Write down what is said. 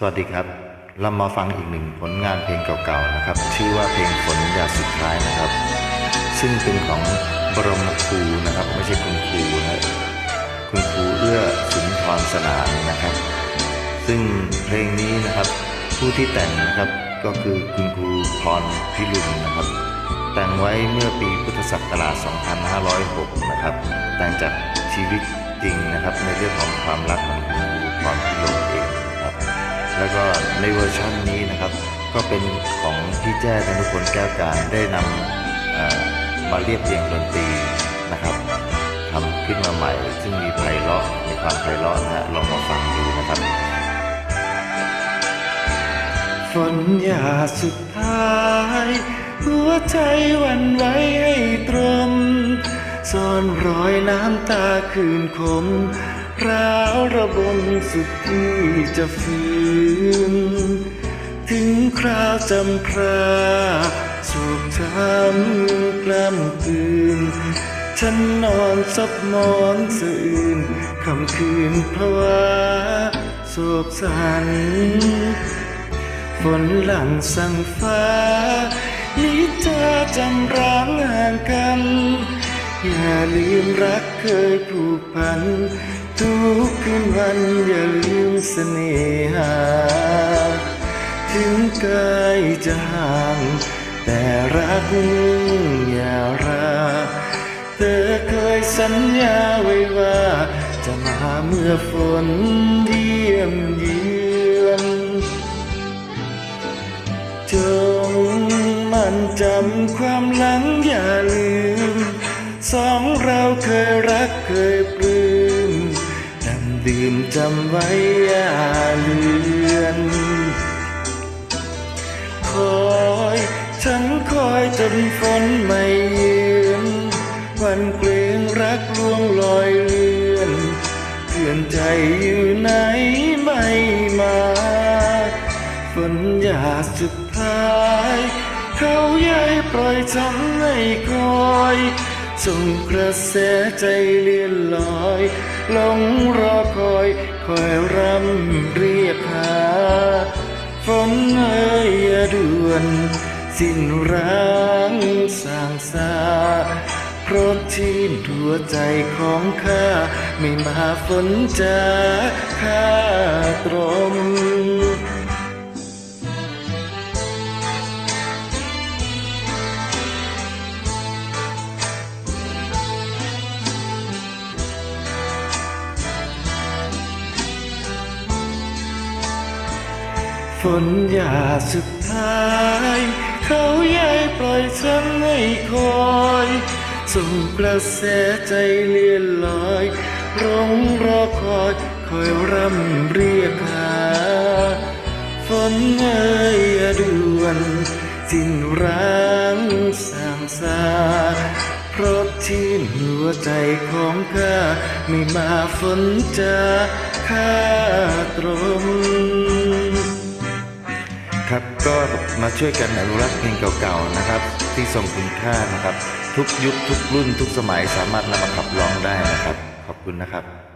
สวัสดีครับ เรามาฟังอีกหนึ่งผลงานเพลงเก่าๆนะครับ ชื่อว่าเพลงฝนหยาดสุดท้ายนะครับ ซึ่งเป็นของบรมครูนะครับ ไม่ใช่คุณครูนะคุณครูเอื้อสุนทรสนานนะครับ ซึ่งเพลงนี้นะครับผู้ที่แต่งนะครับก็คือคุณครูพรพิรุณนะครับ แต่งไว้เมื่อปีพุทธศักราช 2506 นะครับ แต่งจากชีวิตจริงนะครับในเรื่องของความรักของ แล้วก็ในเวอร์ชันนี้นะครับ ก็เป็นของพี่แจ้ธนุพลแก้วการได้นำมาเรียบเรียงดนตรีนะครับทำขึ้นมาใหม่ ซึ่งมีไพเราะมีความไพเราะนะฮะลองมาฟังดูนะครับฝนหยาสุดท้ายหัวใจวันไหวให้ตรมซ่อนรอยน้ำตาคืนคม ร้าวระบมสุดที่จะฝืนถึงคราวจำพราโศกช้ำกล้ำกลืน ฉันนอนซับหมอนสะอื่นคำคืนเพราะวาโศกสันฝนหลังสั่งฟ้านิจาจำร้างห่างกัน อย่าลืมรักเคยผูกพัน ทุกคืนวันอย่าลืมเสน่หา ถึงกายจะห่าง แต่รักอย่าราเธอเคยสัญญาไว้ว่า จะมาเมื่อฝนเยี่ยมเยือนจงมันจำความหลังอย่า สองเราเคยรักเคยปลื้มดำดื่มจำไว้อย่าเลือนคอยฉันคอยจนฝนไม่ยืนวันเกรงรักลวงลอยเลือนเพื่อนใจอยู่ไหนไม่มาฝนหยาดสุดท้าย เขาย้ายปล่อยฉันให้คอย ส่งกระแสใจเลื่อนลอยหลงรอคอยคอยรำเรียกหาฝนเอ่ยาด่วน สิ้นร้างสางสาเพราะที่หัวใจของข้า ไม่มาฝนจะข้าตรม ฝนหยาสุดท้าย เขาย้ายปล่อยฉันให้คอย ส่งกระแสใจเลื่อนลอยร้องรอคอยคอยร่ำเรียกหาฝนเอ่ยอด่วนสิ้นร้างสางสาเพราะที่หัวใจของข้าไม่มาฝนจะข้าตรม ครับก็มาช่วยกันอนุรักษ์เพลงเก่าๆนะครับ ที่ทรงคุณค่านะครับ ทุกยุคทุกรุ่นทุกสมัยสามารถนำมาขับร้องได้นะครับ ขอบคุณนะครับ